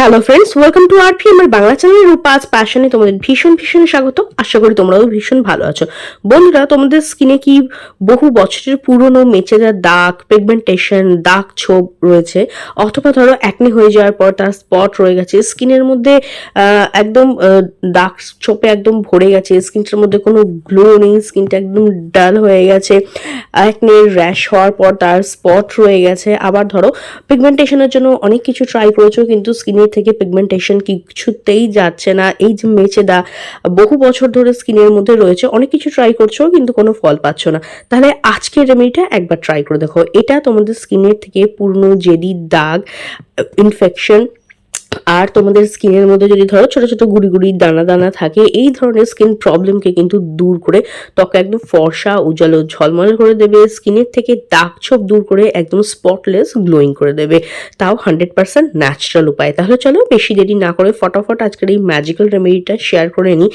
Hello friends welcome to আর আমার Bangla channel রূপাজ প্যাশনে তোমাদের ভীষণ ভীষণ স্বাগত। আশা করি তোমরাও ভীষণ ভালো আছো। বন্ধুরা, তোমাদের স্কিনে কি বহু বছরের পুরনো মেচে যাওয়া দাগ পিগমেন্টেশন দাগ ছোপ রয়েছে, অথবা ধরো একনি হয়ে যাওয়ার পর তার স্পট রয়ে গেছে স্কিনের মধ্যে একদম দাগ ছোপে একদম ভরে গেছে স্কিনটার মধ্যে কোনো গ্লো নেই স্কিনটা একদম ডাল হয়ে গেছে একনি র্যাশ হওয়ার পর তার স্পট রয়ে গেছে। আবার ধরো পিগমেন্টেশনের জন্য অনেক কিছু ট্রাই করেছ, কিন্তু স্কিনের থেকে পিগমেন্টেশন কিছুতেই যাচ্ছে না। এই যে মেচেদা বহু বছর ধরে স্কিনের মধ্যে রয়েছে, অনেক কিছু ট্রাই করছ কিন্তু কোনো ফল পাচ্ছ না। তাহলে আজকের রেমেডিটা একবার ট্রাই করে দেখো। এটা তোমাদের স্কিনের থেকে পুরনো জেদি দাগ ইনফেকশন আর তোমাদের স্কিনের মধ্যে যদি ধরো ছোট ছোট গুড়ি গুড়ি, দানা দানা থাকে, এই ধরনের স্কিন প্রবলেমকে কিন্তু দূর করে ত্বক একদম ফর্সা, উজ্জ্বল ঝলমল করে দেবে। স্কিনের থেকে দাগ ছোপ দূর করে একদম স্পটলেস গ্লোয়িং করে দেবে। তাও হান্ড্রেড পার্সেন্ট ন্যাচারাল উপায়। তাহলে চলো বেশি দেরি না করে ফটাফট আজকের এই ম্যাজিক্যাল রেমেডিটা শেয়ার করে নিই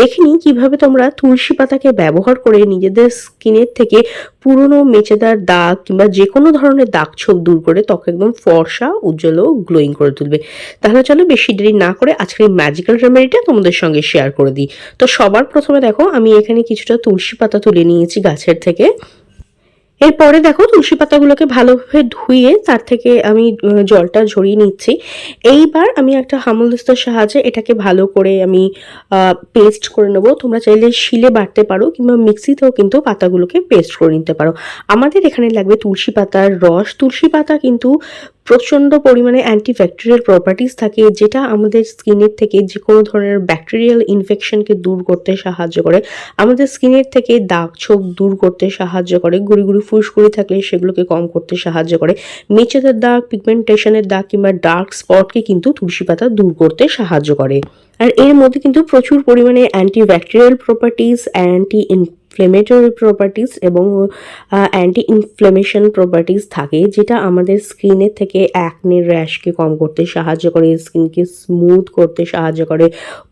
দেখে নিই কীভাবে তোমরা তুলসী পাতাকে ব্যবহার করে নিজেদের স্কিনের থেকে পুরনো মেচেদার দাগ কিংবা যে কোনো ধরনের দাগ ছোপ দূর করে ত্বক একদম ফর্সা, উজ্জ্বল গ্লোয়িং করে তুলবে। তাহলে চলো বেশি দেরি না করে আজকের এই ম্যাজিক্যাল রেমেডিটা তোমাদের সঙ্গে শেয়ার করে দিই। তো সবার প্রথমে দেখো, আমি এখানে কিছুটা তুলসী পাতা তুলে নিয়েছি গাছের থেকে। এরপরে দেখো, তুলসী পাতাগুলোকে ভালোভাবে ধুয়ে তার থেকে আমি জলটা ঝরিয়ে নিচ্ছি। এইবার আমি একটা হামলদিস্তার সাহায্যে এটাকে ভালো করে আমি পেস্ট করে নেব। তোমরা চাইলে শিলে বাটতে পারো কিংবা মিক্সিতেও কিন্তু পাতাগুলোকে পেস্ট করে নিতে পারো। আমাদের এখানে লাগবে তুলসী পাতার রস। তুলসী পাতা কিন্তু প্রচণ্ড পরিমাণে অ্যান্টিব্যাকটেরিয়াল প্রপার্টিস থাকে, যেটা আমাদের স্কিনের থেকে যে কোনো ধরনের ব্যাকটেরিয়াল ইনফেকশনকে দূর করতে সাহায্য করে। আমাদের স্কিনের থেকে দাগ ছোপ দূর করতে সাহায্য করে, গুড়ি গুড়ি ফুসকুড়ি থাকলে সেগুলোকে কম করতে সাহায্য করে। মেচেদের দাগ পিগমেন্টেশনের দাগ কিংবা ডার্ক স্পটকে কিন্তু তুলসী পাতা দূর করতে সাহায্য করে। আর এর মধ্যে কিন্তু প্রচুর পরিমাণে antibacterial properties anti inflammatory properties এবং অ্যান্টি ইনফ্লেমেশন প্রপার্টিস থাকে, যেটা আমাদের স্কিনের থেকে অ্যাকনে র্যাশকে কম করতে সাহায্য করে স্কিনকে স্মুথ করতে সাহায্য করে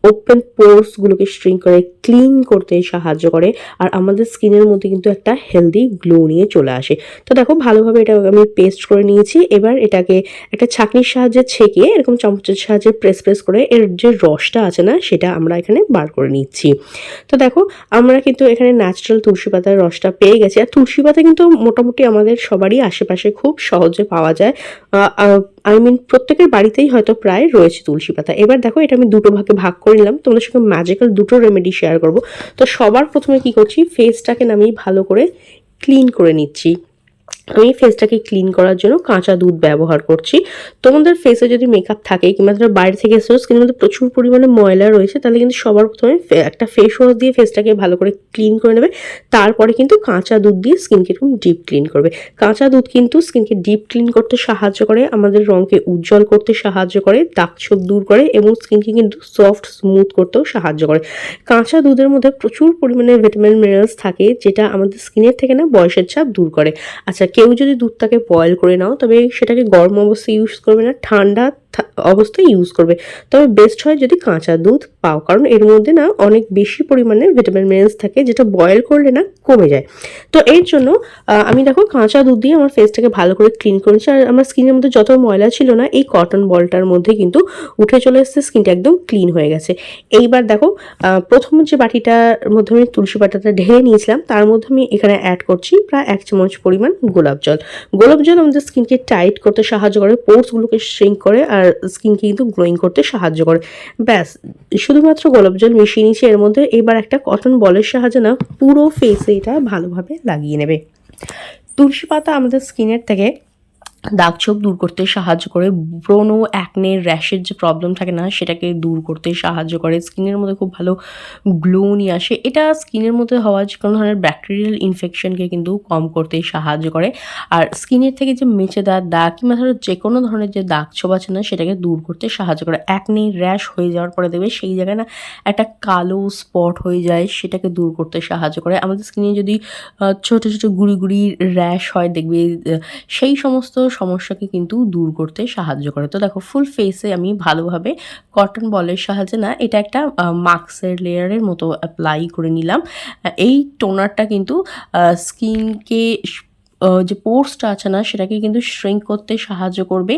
ওপেন পোর্সগুলোকে স্ট্রিং করে ক্লিন করতে সাহায্য করে, আর আমাদের স্কিনের মধ্যে কিন্তু একটা হেলদি গ্লো নিয়ে চলে আসে। তো দেখো, ভালোভাবে এটা আমি পেস্ট করে নিয়েছি, এবার এটাকে একটা ছাঁকনির সাহায্যে ছেঁকে এরকম চামচের সাহায্যে প্রেস প্রেস করে এর যে রসটা আছে না, সেটা আমরা এখানে বার করে নিচ্ছি। তো দেখো, আমরা কিন্তু এখানে ন্যাচারাল তুলসী পাতার রসটা পেয়ে গেছি। আর তুলসী পাতা কিন্তু মোটামুটি আমাদের সবারই আশেপাশে খুব সহজে পাওয়া যায়। আই মিন প্রত্যেকের বাড়িতেই হয়তো প্রায় রয়েছে তুলসী পাতা। এবার দেখো এটা আমি দুটো ভাগে ভাগ করে নিলাম। তোমাদের সঙ্গে ম্যাজিক্যাল দুটো রেমেডি শেয়ার করব। তো সবার প্রথমে কি করছি? ফেসটাকে নামিয়ে ভালো করে ক্লিন করে নিচ্ছি। আমি ফেসটাকে ক্লিন করার জন্য কাঁচা দুধ ব্যবহার করছি। তোমাদের ফেসে যদি মেকআপ থাকে কিংবা ধরো বাইরে থেকে এসেছ স্কিনের মধ্যে প্রচুর পরিমাণে ময়লা রয়েছে, তাহলে কিন্তু সবার প্রথমে একটা ফেস ওয়াশ দিয়ে ফেসটাকে ভালো করে ক্লিন করে নেবে। তারপরে কিন্তু কাঁচা দুধ দিয়ে স্কিনকে এরকম ডিপ ক্লিন করবে। কাঁচা দুধ কিন্তু স্কিনকে ডিপ ক্লিন করতে সাহায্য করে, আমাদের রঙকে উজ্জ্বল করতে সাহায্য করে দাগ ছোপ দূর করে এবং স্কিনকে কিন্তু সফট স্মুথ করতেও সাহায্য করে। কাঁচা দুধের মধ্যে প্রচুর পরিমাণে ভিটামিন মিনারেলস থাকে, যেটা আমাদের স্কিনের থেকে না বয়সের ছাপ দূর করে। আচ্ছা কেউ যদি দুধটাকে বয়েল করে নাও তবে সেটাকে গরম অবস্থায় ইউজ করবে না। ঠান্ডা অবস্থায় ইউজ করবে। তবে বেস্ট হয় যদি কাঁচা দুধ পাও, কারণ এর মধ্যে না অনেক বেশি পরিমাণে ভিটামিন মিনারেলস থাকে, যেটা বয়েল করলে না কমে যায়। তো এর জন্য আমি দেখো কাঁচা দুধ দিয়ে আমার ফেসটাকে ভালো করে ক্লিন করেছি আর আমার স্কিনের মধ্যে যত ময়লা ছিল না, এই কটন বলটার মধ্যে কিন্তু উঠে চলে এসেছে স্কিনটা একদম ক্লিন হয়ে গেছে। এইবার দেখো প্রথম যে বাটিটার মধ্যে আমি তুলসী পাতাটা ঢেলে নিয়েছিলাম, তার মধ্যে আমি এখানে অ্যাড করছি প্রায় এক চামচ পরিমাণ গোলাপ জল। গোলাপ জল আমাদের স্কিনকে টাইট করতে সাহায্য করে পোর্সগুলোকে শ্রিঙ্ক করে, আর স্কিনকে কিন্তু গ্লোয়িং করতে সাহায্য করে। ব্যাস, শুধুমাত্র গোলাপ জল মিশিয়ে নিচ্ছে, এর মধ্যে এবার একটা কটন বলের সাহায্যে না, পুরো ফেসে এটা ভালোভাবে লাগিয়ে নেবে। তুলসী পাতা আমাদের স্কিনের থেকে দাগ ছোপ দূর করতে সাহায্য করে ব্রোনো অ্যাকনে র্যাশের যে প্রবলেম থাকে না, সেটাকে দূর করতে সাহায্য করে। স্কিনের মধ্যে খুব ভালো গ্লো নিয়ে আসে। এটা স্কিনের মধ্যে হওয়া যে কোনো ধরনের ব্যাকটেরিয়াল ইনফেকশনকে কিন্তু কম করতে সাহায্য করে। আর স্কিনের থেকে যে মেচে দাগ কিংবা ধরো যে কোনো ধরনের যে দাগ ছোপ আছে না, সেটাকে দূর করতে সাহায্য করে। অ্যাকনে র্যাশ হয়ে যাওয়ার পরে দেখবে সেই জায়গায় না একটা কালো স্পট হয়ে যায়, সেটাকে দূর করতে সাহায্য করে। আমাদের স্কিনে যদি ছোট ছোট, গুড়ি গুড়ি র্যাশ হয়, দেখবে সেই সমস্ত সমস্যাকে কিন্তু দূর করতে সাহায্য করে। তো দেখো ফুল ফেসে আমি ভালোভাবে কটন বলের সাহায্যে না, এটা একটা মাস্কের লেয়ারের মতো অ্যাপ্লাই করে নিলাম। এই টোনারটা কিন্তু স্কিনকে যে পোর্সটা আছে না, সেটাকে কিন্তু শ্রিঙ্ক করতে সাহায্য করবে।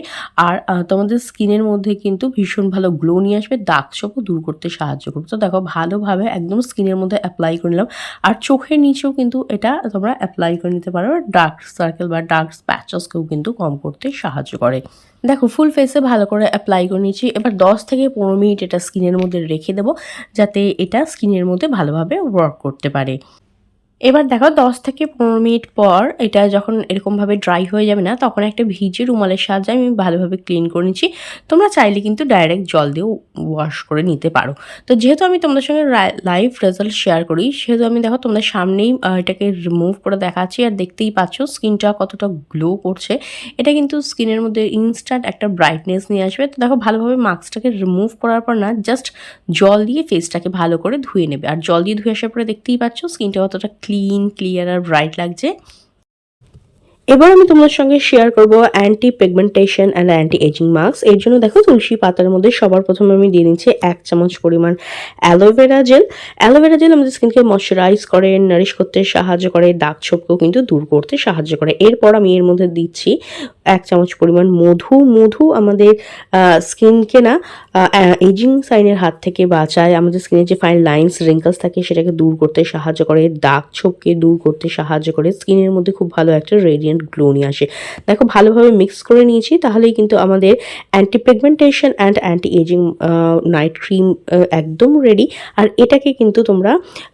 আর তোমাদের স্কিনের মধ্যে কিন্তু ভীষণ ভালো গ্লো নিয়ে আসবে দাগ ছোপও দূর করতে সাহায্য করবে। তো দেখো, ভালোভাবে একদম স্কিনের মধ্যে অ্যাপ্লাই করে নিলাম। আর চোখের নিচেও কিন্তু এটা তোমরা অ্যাপ্লাই করে নিতে পারো। ডার্ক সার্কেল বা ডার্ক স্প্যাচেসকেও কিন্তু কম করতে সাহায্য করে। দেখো ফুল ফেসে ভালো করে অ্যাপ্লাই করে নিয়েছি। এবার দশ থেকে পনেরো মিনিট এটা স্কিনের মধ্যে রেখে দেবো, যাতে এটা স্কিনের মধ্যে ভালোভাবে ওয়ার্ক করতে পারে। এবার দেখো দশ থেকে পনেরো মিনিট পর এটা যখন এরকমভাবে ড্রাই হয়ে যাবে না, তখন একটা ভিজে রুমালের সাহায্যে আমি ভালোভাবে ক্লিন করে নিচ্ছি। তোমরা চাইলে কিন্তু ডাইরেক্ট জল দিয়েও ওয়াশ করে নিতে পারো। তো যেহেতু আমি তোমাদের সঙ্গে লাইভ রেজাল্ট শেয়ার করি, সেহেতু আমি দেখো তোমাদের সামনেই এটাকে রিমুভ করে দেখাচ্ছি। আর দেখতেই পাচ্ছ স্কিনটা কতটা গ্লো করছে। এটা কিন্তু স্কিনের মধ্যে ইনস্ট্যান্ট একটা ব্রাইটনেস নিয়ে আসবে। তো দেখো ভালোভাবে মাস্কটাকে রিমুভ করার পর না জাস্ট জল দিয়ে ফেসটাকে ভালো করে ধুয়ে নেবে। আর জল দিয়ে ধুয়ে আসার পরে দেখতেই পাচ্ছ স্কিনটা কতটা ক্লিন ক্লিয়ার আর ব্রাইট লাগছে। এবার আমি তোমাদের সঙ্গে শেয়ার করব anti pigmentation and anti ageing mask এর জন্য দেখো তুলসী পাতার মধ্যে সবার প্রথমে আমি দিয়ে নিচ্ছি এক চামচ পরিমাণ অ্যালোভেরা জেল অ্যালোভেরা জেল আমাদের স্কিনকে ময়শ্চারাইজ করে নারিশ করতে সাহায্য করে, দাগ ছোপকেও কিন্তু দূর করতে সাহায্য করে। এরপর আমি এর মধ্যে দিচ্ছি এক চামচ পরিমাণ মধু। মধু আমাদের স্কিনকে না এজিং সাইনের হাত থেকে বাঁচায়। আমাদের স্কিনে যে ফাইন লাইন্স রিঙ্কলস থাকে, সেটাকে দূর করতে সাহায্য করে। দাগ ছোপকে দূর করতে সাহায্য করে। স্কিনের মধ্যে খুব ভালো একটা রেডিয়েন্ট গ্লো নিয়ে আসে। দেখো, ভালোভাবে মিক্স করে নিয়েছি, তাহলেই কিন্তু আমাদের anti pigmentation and anti ageing night cream একদম রেডি আর এটাকে কিন্তু তোমরা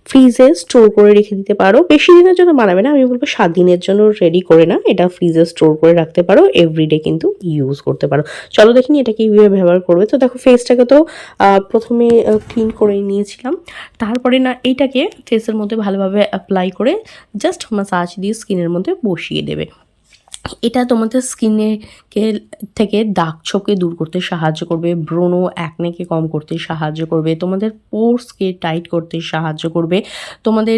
ফ্রিজে স্টোর করে রেখে দিতে পারো। বেশি দিনের জন্য বানাবে না, আমি বলব সাত দিনের জন্য রেডি করে না। এটা ফ্রিজে স্টোর করে রাখতে পারো। এভরিডে কিন্তু ইউজ করতে পারো। চলো দেখিনি এটা কীভাবে ব্যবহার করবে। তো দেখো ফেসটাকে তো প্রথমে ক্লিন করে নিয়েছিলাম। তারপরে না এইটাকে ফেসের মধ্যে ভালোভাবে অ্যাপ্লাই করে জাস্ট মাসাজ দিয়ে স্কিনের মধ্যে বসিয়ে দেবে। এটা তোমাদের স্কিনে কে থেকে দাগ ছোপকে দূর করতে সাহায্য করবে ব্রণ অ্যাকনেকে কম করতে সাহায্য করবে, তোমাদের পোর্সকে টাইট করতে সাহায্য করবে, তোমাদের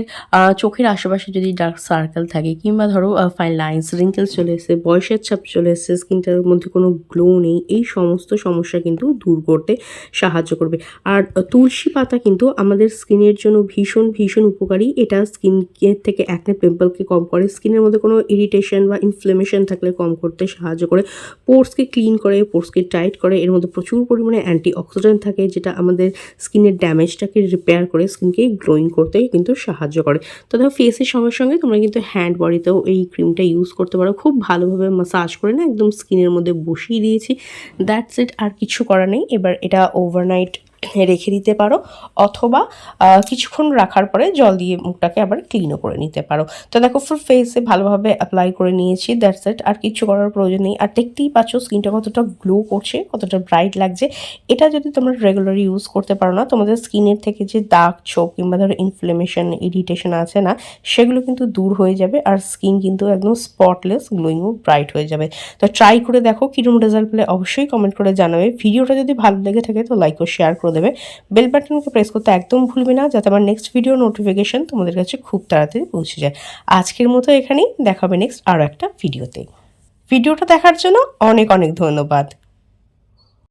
চোখের আশেপাশে যদি ডার্ক সার্কেল থাকে কিংবা ধরো ফাইন লাইন্স রিঙ্কেলস চলে এসেছে, বয়সের ছাপ চলে এসেছে স্কিনটার মধ্যে কোনো গ্লো নেই, এই সমস্ত সমস্যা কিন্তু দূর করতে সাহায্য করবে। আর তুলসী পাতা কিন্তু আমাদের স্কিনের জন্য ভীষণ ভীষণ উপকারী, এটা স্কিনের থেকে অ্যাকনে পিম্পলকে কম করে স্কিনের মধ্যে কোনো ইরিটেশন বা ইনফ্লেমেশন থাকলে কম করতে সাহায্য করে, পোর্সকে ক্লিন করে, পোর্সকে টাইট করে, এর মধ্যে প্রচুর পরিমাণে অ্যান্টি অক্সিডেন্ট থাকে যেটা আমাদের স্কিনের ড্যামেজটাকে রিপেয়ার করে, স্কিনকে গ্লোয়িং করতে কিন্তু সাহায্য করে। তো দেখো ফেসের সঙ্গে সঙ্গে তোমরা কিন্তু হ্যান্ড বডিতেও এই ক্রিমটা ইউজ করতে পারো। খুব ভালোভাবে মাসাজ করে না একদম স্কিনের মধ্যে বসিয়ে দিয়েছি। দ্যাটস ইট, আর কিছু করা নেই। এবার এটা ওভারনাইট রেখে দিতে পারো, অথবা কিছুক্ষণ রাখার পরে জল দিয়ে মুখটাকে আবার ক্লিনও করে নিতে পারো। তো দেখো ফুল ফেসে ভালোভাবে অ্যাপ্লাই করে নিয়েছি দ্যাটস ইট আর কিছু করার প্রয়োজন নেই। আর দেখতেই পাচ্ছ স্কিনটা কতটা গ্লো করছে, কতটা ব্রাইট লাগছে। এটা যদি তোমরা রেগুলার ইউজ করতে পারো না, তোমাদের স্কিনের থেকে যে দাগ ছোপ কিংবা ধরো ইনফ্লেমেশন ইরিটেশন আছে না, সেগুলো কিন্তু দূর হয়ে যাবে, আর স্কিন কিন্তু একদম স্পটলেস গ্লোয়িং ও ব্রাইট হয়ে যাবে। তো ট্রাই করে দেখো কিরম রেজাল্ট পেলে অবশ্যই কমেন্ট করে জানাবে। ভিডিওটা যদি ভালো লেগে থাকে তো লাইক ও শেয়ার করে দেবে। বেল বাটনকে প্রেস করতে একদম ভুলবে না, যাতে আমার নেক্সট ভিডিও নোটিফিকেশান তোমাদের কাছে খুব তাড়াতাড়ি পৌঁছে যায়। আজকের মতো এখানেই, দেখাবে নেক্সট আরও একটা ভিডিওতে ভিডিওটা দেখার জন্য অনেক অনেক ধন্যবাদ।